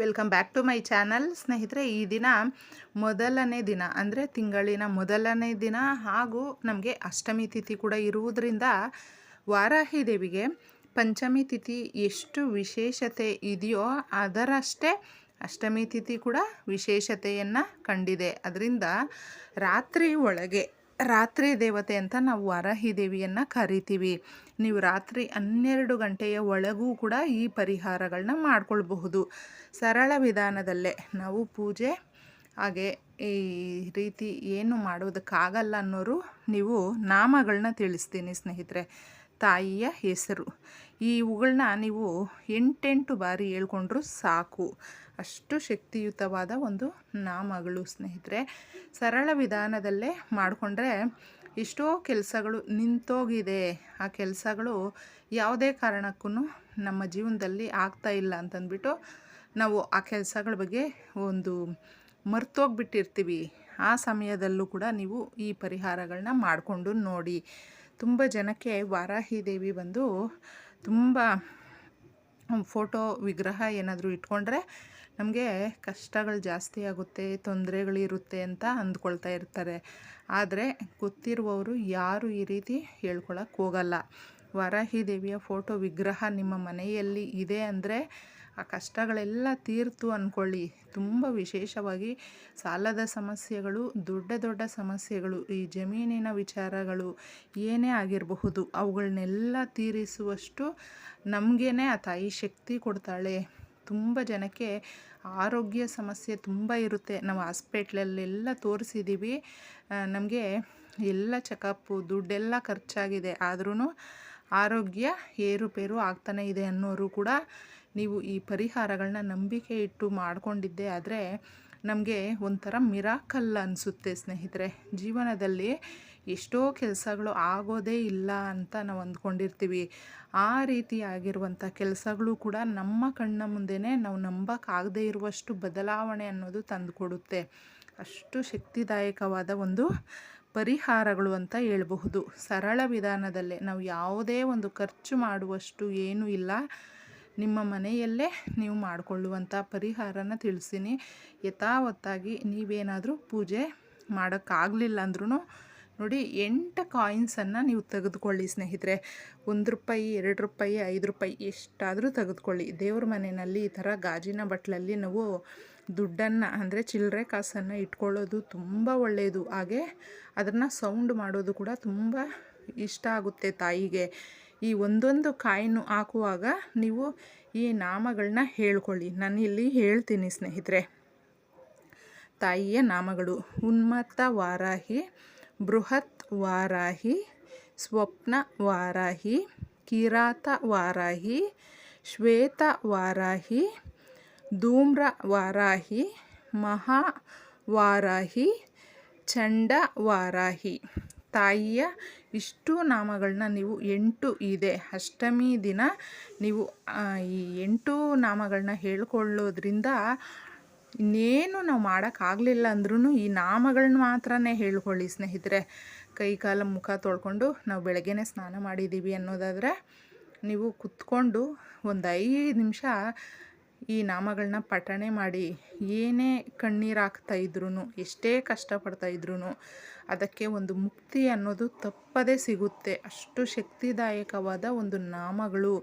Welcome back to my channel. ಸ್ನೇಹಿತರೆ, ಈ ದಿನ ಮೊದಲನೇ ದಿನ, ಅಂದರೆ ತಿಂಗಳಿನ ಮೊದಲನೇ ದಿನ ಹಾಗೂ ನಮಗೆ ಅಷ್ಟಮಿ ತಿಥಿ ಕೂಡ ಇರುವುದರಿಂದ ವಾರಾಹಿ ದೇವಿಗೆ ಪಂಚಮಿ ತಿಥಿ ಎಷ್ಟು ವಿಶೇಷತೆ ಇದೆಯೋ ಅದರಷ್ಟೇ ಅಷ್ಟಮಿ ತಿಥಿ ಕೂಡ ವಿಶೇಷತೆಯನ್ನು ಕಂಡಿದೆ. ಅದರಿಂದ ರಾತ್ರಿ ಒಳಗೆ ರಾತ್ರಿ ದೇವತೆ ಅಂತ ನಾವು ವಾರಾಹಿ ದೇವಿಯನ್ನು ಕರಿತೀವಿ. ನೀವು ರಾತ್ರಿ ಹನ್ನೆರಡು ಗಂಟೆಯ ಒಳಗೂ ಕೂಡ ಈ ಪರಿಹಾರಗಳನ್ನ ಮಾಡ್ಕೊಳ್ಬಹುದು. ಸರಳ ವಿಧಾನದಲ್ಲೇ ನಾವು ಪೂಜೆ, ಹಾಗೆ ಈ ರೀತಿ ಏನು ಮಾಡೋದಕ್ಕಾಗಲ್ಲ ಅನ್ನೋರು ನೀವು ನಾಮಗಳನ್ನ ತಿಳಿಸ್ತೀನಿ ಸ್ನೇಹಿತರೆ. ತಾಯಿಯ ಹೆಸರು. ಇವುಗಳನ್ನ ನೀವು ಎಂಟೆಂಟು ಬಾರಿ ಹೇಳ್ಕೊಂಡ್ರೂ ಸಾಕು. ಅಷ್ಟು ಶಕ್ತಿಯುತವಾದ ಒಂದು ನಾಮಗಳು ಸ್ನೇಹಿತರೆ. ಸರಳ ವಿಧಾನದಲ್ಲೇ ಮಾಡಿಕೊಂಡ್ರೆ ಎಷ್ಟೋ ಕೆಲಸಗಳು ನಿಂತೋಗಿದೆ. ಆ ಕೆಲಸಗಳು ಯಾವುದೇ ಕಾರಣಕ್ಕೂ ನಮ್ಮ ಜೀವನದಲ್ಲಿ ಆಗ್ತಾ ಇಲ್ಲ ಅಂತಂದ್ಬಿಟ್ಟು ನಾವು ಆ ಕೆಲಸಗಳ ಬಗ್ಗೆ ಒಂದು ಮರ್ತೋಗ್ಬಿಟ್ಟಿರ್ತೀವಿ. ಆ ಸಮಯದಲ್ಲೂ ಕೂಡ ನೀವು ಈ ಪರಿಹಾರಗಳನ್ನ ಮಾಡಿಕೊಂಡು ನೋಡಿ. ತುಂಬ ಜನಕ್ಕೆ ವಾರಾಹಿ ದೇವಿ ಬಂದು ತುಂಬ ಫೋಟೋ ವಿಗ್ರಹ ಏನಾದರೂ ಇಟ್ಕೊಂಡ್ರೆ ನಮಗೆ ಕಷ್ಟಗಳು ಜಾಸ್ತಿ ಆಗುತ್ತೆ ತೊಂದರೆಗಳಿರುತ್ತೆ ಅಂತ ಅಂದ್ಕೊಳ್ತಾ ಇರ್ತಾರೆ. ಆದರೆ ಗೊತ್ತಿರುವವರು ಯಾರು ಈ ರೀತಿ ಹೇಳ್ಕೊಳಕ್ಕೆ ಹೋಗಲ್ಲ. ವಾರಾಹಿ ದೇವಿಯ ಫೋಟೋ ವಿಗ್ರಹ ನಿಮ್ಮ ಮನೆಯಲ್ಲಿ ಇದೆ ಅಂದರೆ ಆ ಕಷ್ಟಗಳೆಲ್ಲ ತೀರ್ತು ಅಂದ್ಕೊಳ್ಳಿ ತುಂಬ ವಿಶೇಷವಾಗಿ ಸಾಲದ ಸಮಸ್ಯೆಗಳು, ದೊಡ್ಡ ದೊಡ್ಡ ಸಮಸ್ಯೆಗಳು, ಈ ಜಮೀನಿನ ವಿಚಾರಗಳು ಏನೇ ಆಗಿರಬಹುದು ಅವುಗಳನ್ನೆಲ್ಲ ತೀರಿಸುವಷ್ಟು ನಮಗೇನೆ ಆ ತಾಯಿ ಶಕ್ತಿ ಕೊಡ್ತಾಳೆ. ತುಂಬ ಜನಕ್ಕೆ ಆರೋಗ್ಯ ಸಮಸ್ಯೆ ತುಂಬ ಇರುತ್ತೆ. ನಾವು ಹಾಸ್ಪೆಟ್ಲಲ್ಲೆಲ್ಲ ತೋರಿಸಿದ್ದೀವಿ ನಮಗೆ ಎಲ್ಲ ಚೆಕಪ್ಪು, ದುಡ್ಡೆಲ್ಲ ಖರ್ಚಾಗಿದೆ. ಆದ್ರೂ ಆರೋಗ್ಯ ಏರುಪೇರು ಆಗ್ತಾನೆ ಇದೆ ಅನ್ನೋರು ಕೂಡ ನೀವು ಈ ಪರಿಹಾರಗಳನ್ನ ನಂಬಿಕೆ ಇಟ್ಟು ಮಾಡಿಕೊಂಡಿದ್ದೆ ಆದರೆ ನಮಗೆ ಒಂಥರ ಮಿರಾಕಲ್ ಅನಿಸುತ್ತೆ ಸ್ನೇಹಿತರೆ. ಜೀವನದಲ್ಲಿ ಎಷ್ಟೋ ಕೆಲಸಗಳು ಆಗೋದೇ ಇಲ್ಲ ಅಂತ ನಾವು ಅಂದ್ಕೊಂಡಿರ್ತೀವಿ. ಆ ರೀತಿಯಾಗಿರುವಂಥ ಕೆಲಸಗಳು ಕೂಡ ನಮ್ಮ ಕಣ್ಣ ಮುಂದೆನೇ ನಾವು ನಂಬಕ್ಕಾಗದೇ ಇರುವಷ್ಟು ಬದಲಾವಣೆ ಅನ್ನೋದು ತಂದುಕೊಡುತ್ತೆ. ಅಷ್ಟು ಶಕ್ತಿದಾಯಕವಾದ ಒಂದು ಪರಿಹಾರಗಳು ಅಂತ ಹೇಳಬಹುದು. ಸರಳ ವಿಧಾನದಲ್ಲೇ ನಾವು ಯಾವುದೇ ಒಂದು ಖರ್ಚು ಮಾಡುವಷ್ಟು ಏನೂ ಇಲ್ಲ. ನಿಮ್ಮ ಮನೆಯಲ್ಲೇ ನೀವು ಮಾಡಿಕೊಳ್ಳುವಂಥ ಪರಿಹಾರನ ತಿಳಿಸೀನಿ. ಯಥಾವತ್ತಾಗಿ ನೀವೇನಾದರೂ ಪೂಜೆ ಮಾಡೋಕ್ಕಾಗಲಿಲ್ಲ ಅಂದ್ರೂ ನೋಡಿ ಎಂಟು ಕಾಯಿನ್ಸನ್ನು ನೀವು ತೆಗೆದುಕೊಳ್ಳಿ ಸ್ನೇಹಿತರೆ. ಒಂದು ರೂಪಾಯಿ, ಎರಡು ರೂಪಾಯಿ, ಐದು ರೂಪಾಯಿ ಎಷ್ಟಾದರೂ ತೆಗೆದುಕೊಳ್ಳಿ. ದೇವ್ರ ಮನೆಯಲ್ಲಿ ಈ ಥರ ಗಾಜಿನ ಬಟ್ಲಲ್ಲಿ ನಾವು ದುಡ್ಡನ್ನು ಅಂದರೆ ಚಿಲ್ಲರೆ ಕಾಸನ್ನು ಇಟ್ಕೊಳ್ಳೋದು ತುಂಬ ಒಳ್ಳೆಯದು ಹಾಗೆ ಅದನ್ನು ಸೌಂಡ್ ಮಾಡೋದು ಕೂಡ ತುಂಬ ಇಷ್ಟ ಆಗುತ್ತೆ ತಾಯಿಗೆ. ಈ ಒಂದೊಂದು ಕಾಯಿನು ಹಾಕುವಾಗ ನೀವು ಈ ನಾಮಗಳನ್ನ ಹೇಳ್ಕೊಳ್ಳಿ. ನಾನು ಇಲ್ಲಿ ಹೇಳ್ತೀನಿ ಸ್ನೇಹಿತರೆ. ತಾಯಿಯ ನಾಮಗಳು ಉನ್ಮತ್ತ ವಾರಾಹಿ, ಬೃಹತ್ ವಾರಾಹಿ, ಸ್ವಪ್ನ ವಾರಾಹಿ, ಕಿರಾತ ವಾರಾಹಿ, ಶ್ವೇತ ವಾರಾಹಿ, ಧೂಮ್ರ ವಾರಾಹಿ, ಮಹಾ ವಾರಾಹಿ, ಚಂಡ ವಾರಾಹಿ. ತಾಯಿಯ ಇಷ್ಟು ನಾಮಗಳನ್ನ ನೀವು ಎಂಟು ಇದೆ. ಅಷ್ಟಮಿ ದಿನ ನೀವು ಈ ಎಂಟು ನಾಮಗಳನ್ನ ಹೇಳ್ಕೊಳ್ಳೋದ್ರಿಂದ ಇನ್ನೇನು ನಾವು ಮಾಡೋಕ್ಕಾಗಲಿಲ್ಲ ಅಂದ್ರೂ ಈ ನಾಮಗಳನ್ನ ಮಾತ್ರನೇ ಹೇಳ್ಕೊಳ್ಳಿ ಸ್ನೇಹಿತರೆ. ಕೈ ಕಾಲ ಮುಖ ತೊಳ್ಕೊಂಡು ನಾವು ಬೆಳಗ್ಗೆನೇ ಸ್ನಾನ ಮಾಡಿದ್ದೀವಿ ಅನ್ನೋದಾದರೆ ನೀವು ಕುತ್ಕೊಂಡು ಒಂದು ಐದು ನಿಮಿಷ ಈ ನಾಮಗಳನ್ನ ಪಠಣೆ ಮಾಡಿ ಏನೇ ಕಣ್ಣೀರು ಹಾಕ್ತಾ ಇದ್ರೂ ಎಷ್ಟೇ ಕಷ್ಟಪಡ್ತಾ ಇದ್ರೂ ಅದಕ್ಕೆ ಒಂದು ಮುಕ್ತಿ ಅನ್ನೋದು ತಪ್ಪದೇ ಸಿಗುತ್ತೆ. ಅಷ್ಟು ಶಕ್ತಿದಾಯಕವಾದ ಒಂದು ನಾಮಗಳು.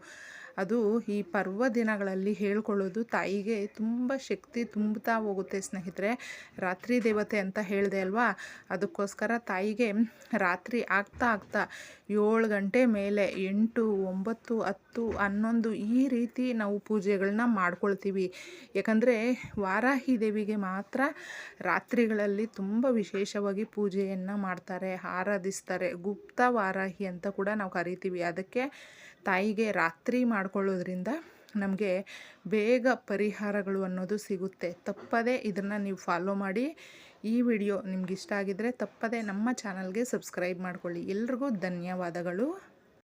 ಅದು ಈ ಪರ್ವ ದಿನಗಳಲ್ಲಿ ಹೇಳ್ಕೊಳ್ಳೋದು ತಾಯಿಗೆ ತುಂಬ ಶಕ್ತಿ ತುಂಬುತ್ತಾ ಹೋಗುತ್ತೆ, ಸ್ನೇಹಿತರೆ. ರಾತ್ರಿ ದೇವತೆ ಅಂತ ಹೇಳಿದೆ ಅಲ್ವಾ? ಅದಕ್ಕೋಸ್ಕರ ತಾಯಿಗೆ ರಾತ್ರಿ ಆಗ್ತಾ ಆಗ್ತಾ ಏಳು ಗಂಟೆ ಮೇಲೆ ಎಂಟು, ಒಂಬತ್ತು, ಹತ್ತು, ಹನ್ನೊಂದು ಈ ರೀತಿ ನಾವು ಪೂಜೆಗಳನ್ನ ಮಾಡ್ಕೊಳ್ತೀವಿ. ಯಾಕಂದರೆ ವಾರಾಹಿ ದೇವಿಗೆ ಮಾತ್ರ ರಾತ್ರಿಗಳಲ್ಲಿ ತುಂಬ ವಿಶೇಷವಾಗಿ ಪೂಜೆಯನ್ನು ಮಾಡ್ತಾರೆ, ಆರಾಧಿಸ್ತಾರೆ. ಗುಪ್ತ ವಾರಾಹಿ ಅಂತ ಕೂಡ ನಾವು ಕರಿತೀವಿ. ಅದಕ್ಕೆ ತಾಯಿಗೆ ರಾತ್ರಿ ಮಾಡ್ಕೊಳ್ಳೋದ್ರಿಂದ ನಮಗೆ ಬೇಗ ಪರಿಹಾರಗಳು ಅನ್ನೋದು ಸಿಗುತ್ತೆ. ತಪ್ಪದೇ ಇದನ್ನು ನೀವು ಫಾಲೋ ಮಾಡಿ. ಈ ವಿಡಿಯೋ ನಿಮ್ಗೆ ಇಷ್ಟ ಆಗಿದ್ದರೆ ತಪ್ಪದೇ ನಮ್ಮ ಚಾನಲ್ಗೆ ಸಬ್ಸ್ಕ್ರೈಬ್ ಮಾಡ್ಕೊಳ್ಳಿ. ಎಲ್ರಿಗೂ ಧನ್ಯವಾದಗಳು.